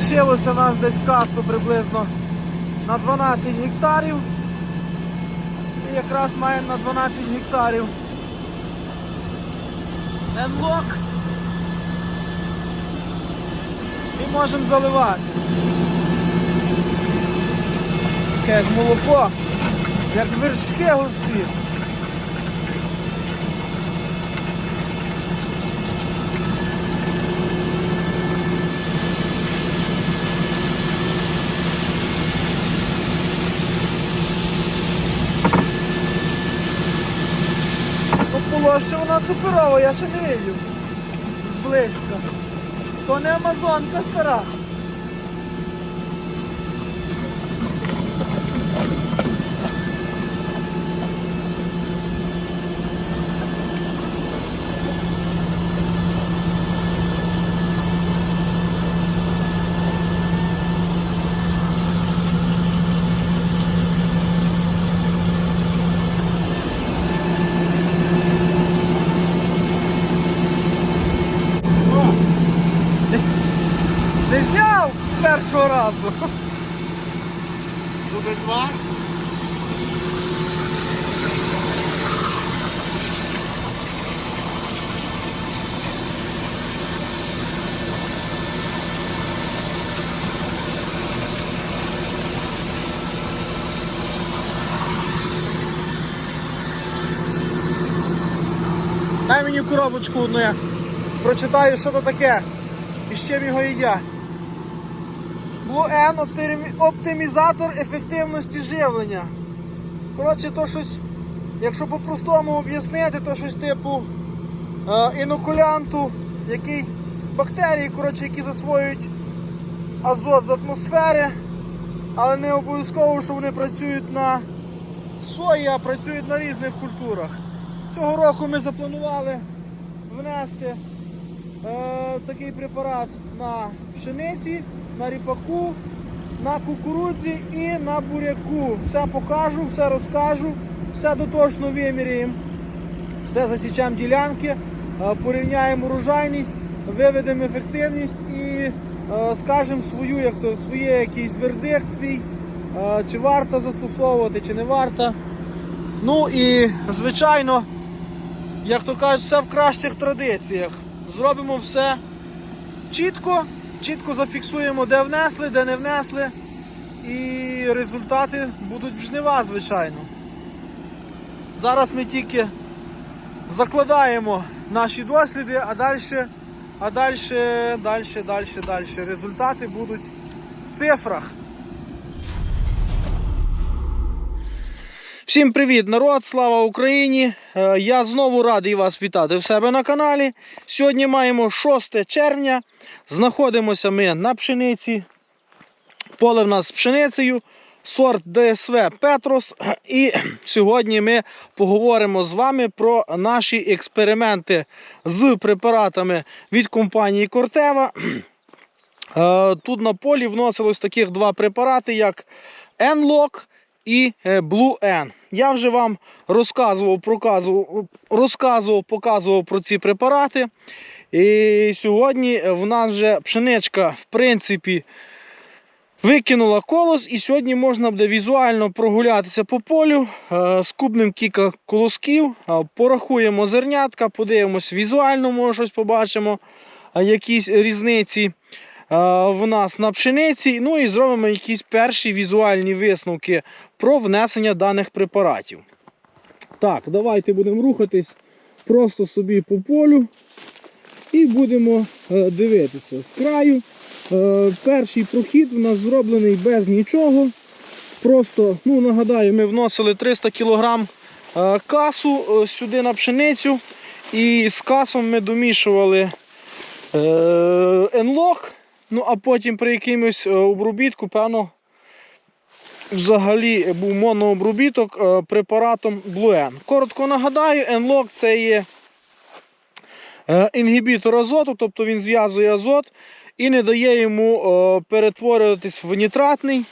Лишилося у нас десь касу приблизно на 12 гектарів. І якраз маємо на 12 гектарів. Енлок. І можемо заливати. Таке як молоко, як вершки густі. Ну, полоща вона суперова, я ще не видів. Зблизька. То не амазонка стара. Не зняв з першого разу. Дубль два. Дай мені коробочку одну я прочитаю, що то таке і з чим його їдять. Blue N оптимізатор ефективності живлення. Коротше, то щось, якщо по-простому об'яснити, то щось типу е, інокулянту, який бактерії, коротше, які засвоюють азот з атмосфери, але не обов'язково, що вони працюють на сої, а працюють на різних культурах. Цього року ми запланували внести е, такий препарат на пшениці, на ріпаку, на кукурудзі і на буряку. Все покажу, все розкажу, все дотошно виміряємо, все засічемо ділянки, е, порівняємо урожайність, виведемо ефективність і е, скажемо свою, як то, своє якийсь вердикт свій, е, чи варто застосовувати, чи не варто. Ну і звичайно, як то кажуть, все в кращих традиціях. Зробимо все чітко, чітко зафіксуємо, де внесли, де не внесли. І результати будуть в жнива, звичайно. Зараз ми тільки закладаємо наші досліди, а далі, а далі, далі, далі, далі. Результати будуть в цифрах. Всім привіт, народ! Слава Україні! Е, Я знову радий вас вітати в себе на каналі. Сьогодні маємо 6 червня. Знаходимося ми на пшениці. Поле в нас з пшеницею, сорт ДСВ Петрос. І сьогодні ми поговоримо з вами про наші експерименти з препаратами від компанії Кортева. Тут на полі вносилось таких два препарати, як Enlock і е, Blue N. Я вже вам розказував, розказував, показував про ці препарати. І сьогодні в нас вже пшеничка, в принципі, викинула колос, і сьогодні можна буде візуально прогулятися по полю, е, скубнемо кілька колосків, е, порахуємо зернятка, подивимось візуально, може щось побачимо, е, якісь різниці е, в нас на пшениці. Ну і зробимо якісь перші візуальні висновки про внесення даних препаратів. Так, давайте будемо рухатись просто собі по полю і будемо е, дивитися з краю. Е, перший прохід у нас зроблений без нічого. Просто, ну нагадаю, ми вносили 300 кг е, касу е, сюди на пшеницю. І з касом ми домішували е, енлок. Ну а потім при якимось е, обробітку, певно, взагалі був монообробіток е, препаратом Bluen. Коротко нагадаю, Enlock це є е, інгібітор азоту, тобто він зв'язує азот і не дає йому перетворюватись в нітратний,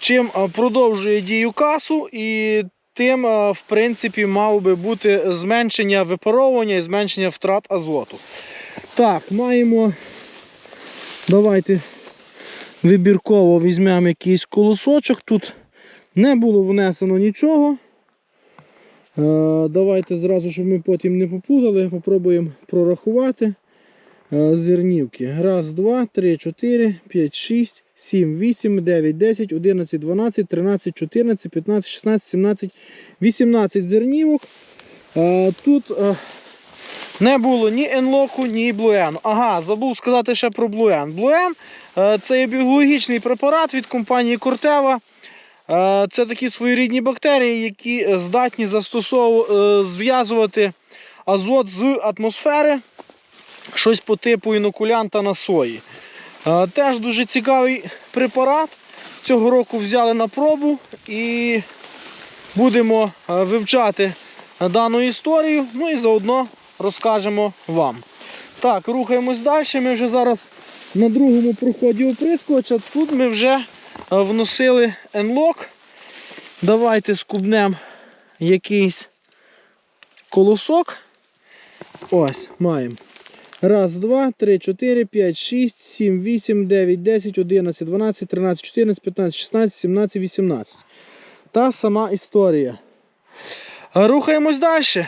чим продовжує дію касу і тим, в принципі, мав би бути зменшення випаровування і зменшення втрат азоту. Так, маємо. Давайте вибірково візьмемо якийсь колосочок. Тут не було внесено нічого. Е, Давайте зразу, щоб ми потім не попутали, попробуємо прорахувати е, зернівки. Раз, два, три, чотири, п'ять, шість, сім, вісім, дев'ять, десять, одинадцять, дванадцять, тринадцять, чотирнадцять, п'ятнадцять, шістнадцять, сімнадцять, вісімнадцять зернівок. Е, Тут не було ні енлоку, ні блуену. Ага, забув сказати ще про блуен. Блуен е, це є біологічний препарат від компанії Кортева. Це такі своєрідні бактерії, які здатні е, зв'язувати азот з атмосфери, щось по типу інокулянта на сої. Е, Теж дуже цікавий препарат. Цього року взяли на пробу і будемо вивчати дану історію, ну і заодно розкажемо вам. Так, рухаємось далі. Ми вже зараз на другому проході оприскувача. Тут ми вже е, вносили енлок. Давайте скубнемо якийсь колосок. Ось, маємо. Раз, два, три, чотири, п'ять, шість, сім, вісім, дев'ять, десять, одинадцять, дванадцять, тринадцять, чотирнадцять, п'ятнадцять, шістнадцять, сімнадцять, вісімнадцять. Та сама історія. Рухаємось далі.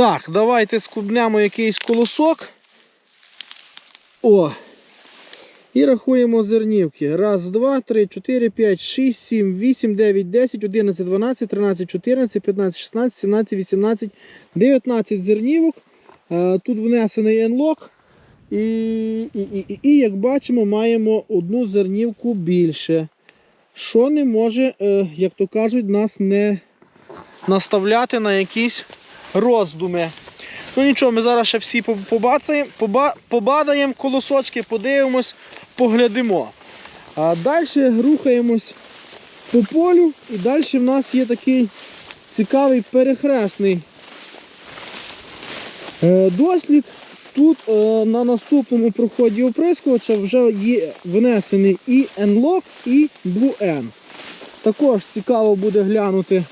Так, давайте скубнемо якийсь колосок. О. І рахуємо зернівки. Раз, два, три, чотири, п'ять, шість, сім, вісім, дев'ять, десять, одинадцять, дванадцять, тринадцять, чотирнадцять, п'ятнадцять, шістнадцять, сімнадцять, вісімнадцять, дев'ятнадцять зернівок. Е, Тут внесений енлок. І, і, і, і, і, як бачимо, маємо одну зернівку більше. Що не може, е, як то кажуть, нас не наставляти на якісь роздуми. Ну нічого, ми зараз ще всі побацаємо, поба, побадаємо колосочки, подивимось, поглядимо. А далі рухаємось по полю і далі в нас є такий цікавий перехресний е, дослід. Тут е, на наступному проході оприскувача вже є внесений і N-Lock, і Blue N. Також цікаво буде глянути,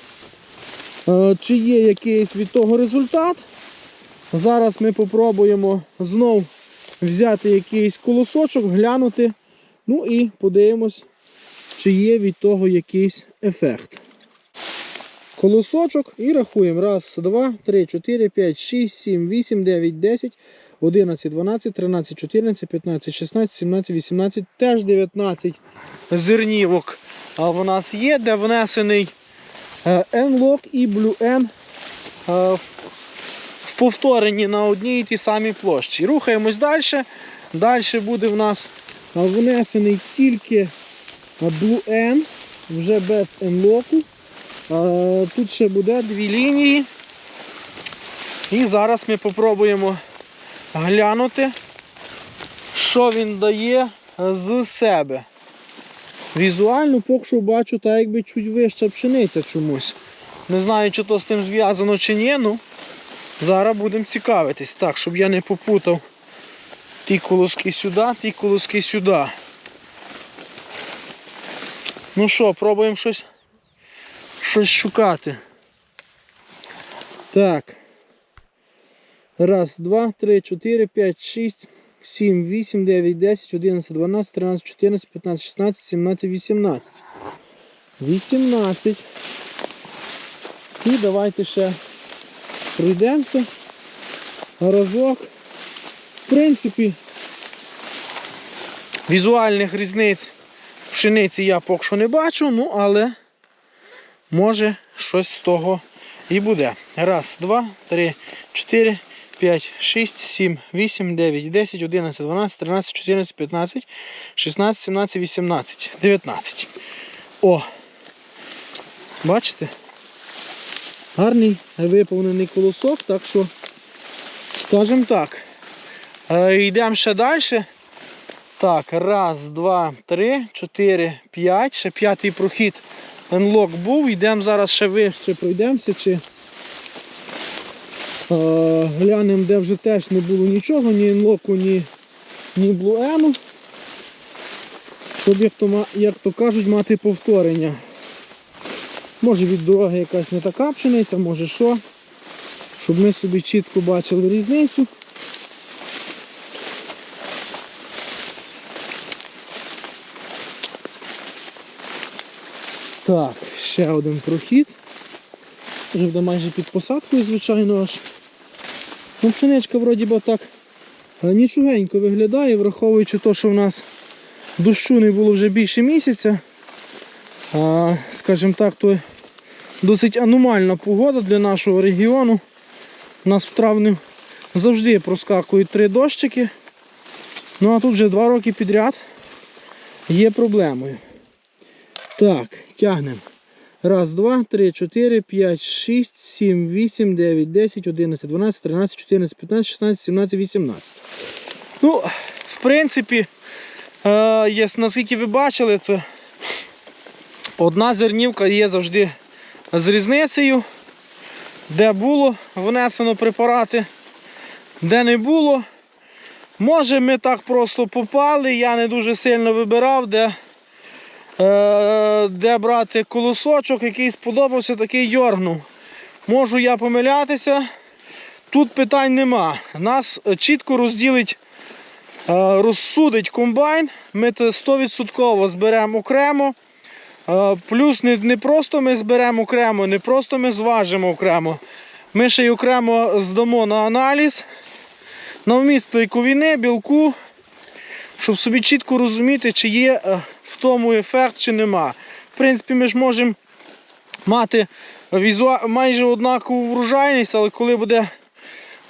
чи є якийсь від того результат. Зараз ми попробуємо знов взяти якийсь колосочок, глянути. Ну і подивимось, чи є від того якийсь ефект. Колосочок і рахуємо. Раз, два, три, чотири, п'ять, шість, сім, вісім, дев'ять, десять, одинадцять, дванадцять, тринадцять, чотирнадцять, п'ятнадцять, шістнадцять, сімнадцять, вісімнадцять, теж 19 зернівок. А в нас є, де внесений е, N-Lock і Blue N е, в повторенні на одній і тій самій площі. Рухаємось далі. Далі буде в нас е, внесений тільки Blue N, вже без N-Lock. Е, Тут ще буде дві лінії. І зараз ми попробуємо глянути, що він дає з себе. Візуально поки що бачу, так якби чуть вища пшениця чомусь. Не знаю, чи то з тим зв'язано чи ні, ну зараз будемо цікавитись. Так, щоб я не попутав ті колоски сюди, ті колоски сюди. Ну що, пробуємо щось, щось шукати. Так. Раз, два, три, чотири, п'ять, шість, сім, вісім, дев'ять, десять, одинадцять, дванадцять, тринадцять, чотирнадцять, п'ятнадцять, шістнадцять, сімнадцять, вісімнадцять. Вісімнадцять. І давайте ще пройдемося. Разок. В принципі, візуальних різниць пшениці я поки що не бачу, ну але може щось з того і буде. Раз, два, три, чотири, 5, 6, 7, 8, 9, 10, 11, 12, 13, 14, 15, 16, 17, 18, 19. О! Бачите? Гарний виповнений колосок, так що, скажімо так. Е, Йдемо ще далі. Так, раз, два, три, чотири, п'ять. Ще п'ятий прохід енлок був. Йдемо зараз ще вище пройдемося. чи Е, глянемо, де вже теж не було нічого, ні інлоку, ні ні блуену. Щоб, як то, як то кажуть, мати повторення. Може від дороги якась не така пшениця, може що. Щоб ми собі чітко бачили різницю. Так, ще один прохід. Вже буде майже під посадкою, звичайно аж. Ну, пшеничка вроді би так е, нічогенько виглядає, враховуючи те, що в нас дощу не було вже більше місяця. А, скажімо так, то досить аномальна погода для нашого регіону. У нас в травні завжди проскакують три дощики. Ну а тут вже два роки підряд є проблемою. Так, тягнемо. Раз, два, три, чотири, п'ять, шість, сім, вісім, дев'ять, десять, одинадцять, дванадцять, тринадцять, чотирнадцять, п'ятнадцять, шістнадцять, сімнадцять, вісімнадцять. Ну, в принципі, е, наскільки ви бачили, це одна зернівка є завжди з різницею. Де було внесено препарати, де не було. Може ми так просто попали, я не дуже сильно вибирав, де, де брати колосочок, який сподобався, такий дьоргнув. Можу я помилятися, тут питань нема. Нас е, чітко розділить, е, розсудить комбайн, ми 100% зберемо окремо. Е, Плюс не, просто ми зберемо окремо, не просто ми зважимо окремо. Ми ще й окремо здамо на аналіз на вміст клейковини, білку, щоб собі чітко розуміти, чи є е, тому ефект, чи нема. В принципі, ми ж можемо мати візуа... майже однакову врожайність, але коли буде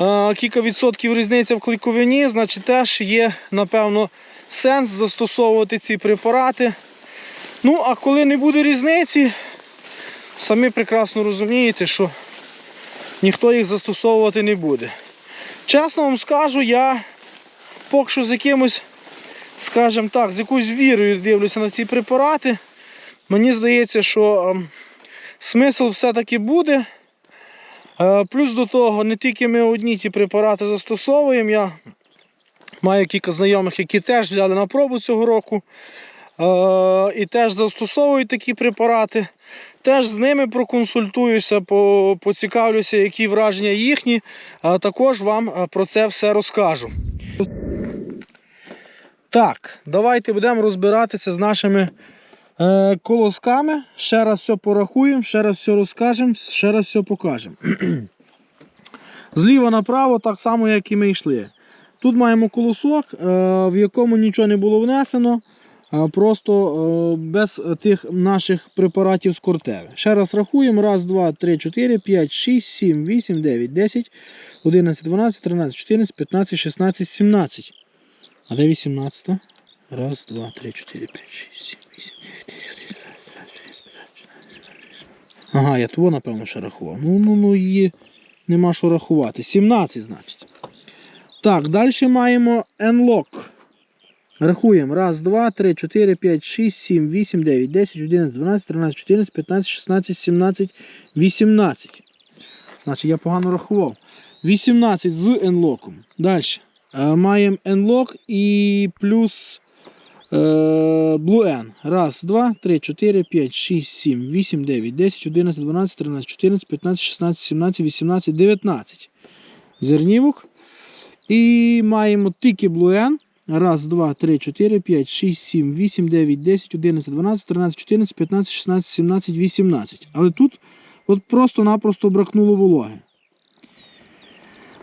е, кілька відсотків різниця в клейковині, значить теж є, напевно, сенс застосовувати ці препарати. Ну, а коли не буде різниці, самі прекрасно розумієте, що ніхто їх застосовувати не буде. Чесно вам скажу, я поки що з якимось, скажімо так, з якоюсь вірою дивлюся на ці препарати. Мені здається, що ем, смисл все-таки буде. Е, плюс до того, не тільки ми одні ті препарати застосовуємо. Я маю кілька знайомих, які теж взяли на пробу цього року. Е, і теж застосовують такі препарати. Теж з ними проконсультуюся, поцікавлюся, які враження їхні. Також вам е, про це все розкажу. Так, давайте будемо розбиратися з нашими е, колосками. Ще раз все порахуємо, ще раз все розкажемо, ще раз все покажемо. Зліва направо, так само, як і ми йшли. Тут маємо колосок, е, в якому нічого не було внесено. А Просто е, без тих наших препаратів з кортеви. Ще раз рахуємо. Раз, два, три, чотири, п'ять, шість, сім, вісім, дев'ять, десять, одинадцять, дванадцять, тринадцять, чотирнадцять, п'ятнадцять, шістнадцять, сімнадцять. А де вісімнадцята? Раз, два, три, чотири, п'ять, шість, сім, вісім, Ага, я того, напевно, ще рахував. Ну, ну, ну, її нема що рахувати. 17, значить. Так, далі маємо N-Lock. Рахуємо. Раз, два, три, чотири, п'ять, шість, сім, вісім, дев'ять, десять, одинадцять, дванадцять, тринадцять, чотирнадцять, п'ятнадцять, шістнадцять, сімнадцять, вісімнадцять. Значить, я погано рахував. 18 з енлоком. Далі. Маємо енлок і плюс е, Blue N. Раз, два, три, чотири, п'ять, шість, сім, вісім, дев'ять, десять, одинадцять, дванадцять, тринадцять, чотирнадцять, п'ятнадцять, шістнадцять, сімнадцять, вісімнадцять, дев'ятнадцять. Зернівок. І маємо тільки Blue N. Раз, два, три, чотири, п'ять, шість, сім, вісім, дев'ять, десять, одинадцять, дванадцять, тринадцять, чотирнадцять, п'ятнадцять, шістнадцять, сімнадцять, вісімнадцять. Але тут от просто-напросто бракнуло вологи.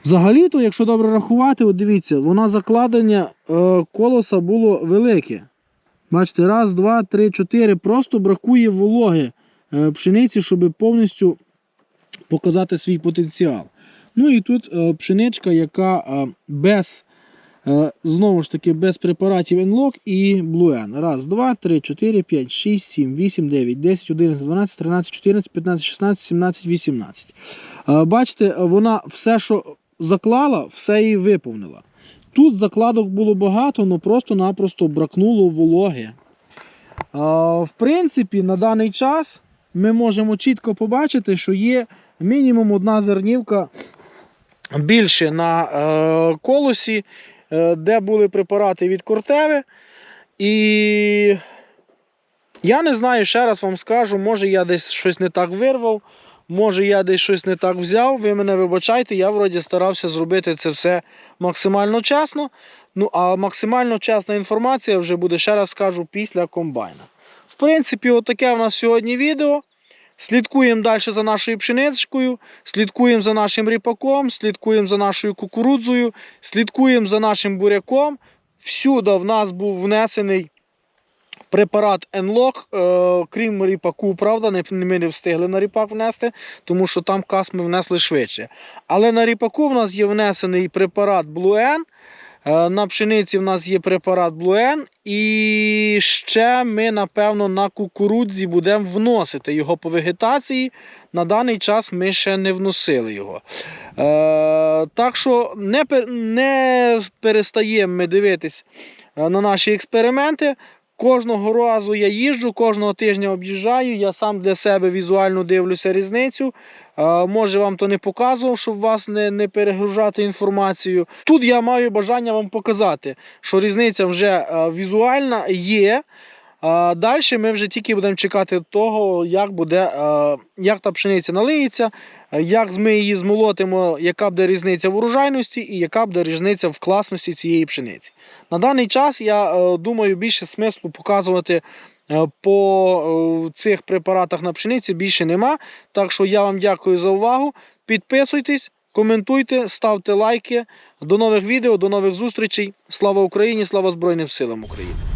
Взагалі-то, якщо добре рахувати, от дивіться, воно закладення е, колоса було велике. Бачите, раз, два, три, чотири. Просто бракує вологи е, пшениці, щоб повністю показати свій потенціал. Ну і тут е, пшеничка, яка без, знову ж таки, без препаратів Enlock і Blue N. Раз, два, три, чотири, п'ять, шість, сім, вісім, дев'ять, десять, одинадцять, дванадцять, тринадцять, чотирнадцять, п'ятнадцять, шістнадцять, сімнадцять, вісімнадцять. Бачите, вона все, що заклала, все її виповнила. Тут закладок було багато, але просто-напросто бракнуло вологи. В принципі, на даний час ми можемо чітко побачити, що є мінімум одна зернівка більше на е, колосі, е, де були препарати від кортеви. І я не знаю, ще раз вам скажу, може я десь щось не так вирвав, може я десь щось не так взяв. Ви мене вибачайте, я вроді старався зробити це все максимально чесно. Ну, а максимально чесна інформація вже буде, ще раз скажу, після комбайна. В принципі, отаке у нас сьогодні відео. Слідкуємо далі за нашою пшеничкою, слідкуємо за нашим ріпаком, слідкуємо за нашою кукурудзою, слідкуємо за нашим буряком. Всюди в нас був внесений препарат Енлок, крім ріпаку, правда, не, ми не встигли на ріпак внести, тому що там кас ми внесли швидше. Але на ріпаку в нас є внесений препарат е, на пшениці в нас є препарат N, і ще ми, напевно, на кукурудзі будемо вносити його по вегетації. На даний час ми ще не вносили його. Е, так що не, не перестаємо ми дивитись е, на наші експерименти. Кожного разу я їжджу, кожного тижня об'їжджаю, я сам для себе візуально дивлюся різницю. Може вам то не показував, щоб вас не, не перегружати інформацією. Тут я маю бажання вам показати, що різниця вже візуальна є. А далі ми вже тільки будемо чекати того, як буде, е, як та пшениця налиється, е, як ми її змолотимо, яка буде різниця в урожайності і яка буде різниця в класності цієї пшениці. На даний час я е, думаю, більше смислу показувати по цих препаратах на пшениці більше нема. Так що я вам дякую за увагу. Підписуйтесь, коментуйте, ставте лайки. До нових відео, до нових зустрічей. Слава Україні! Слава Збройним силам України!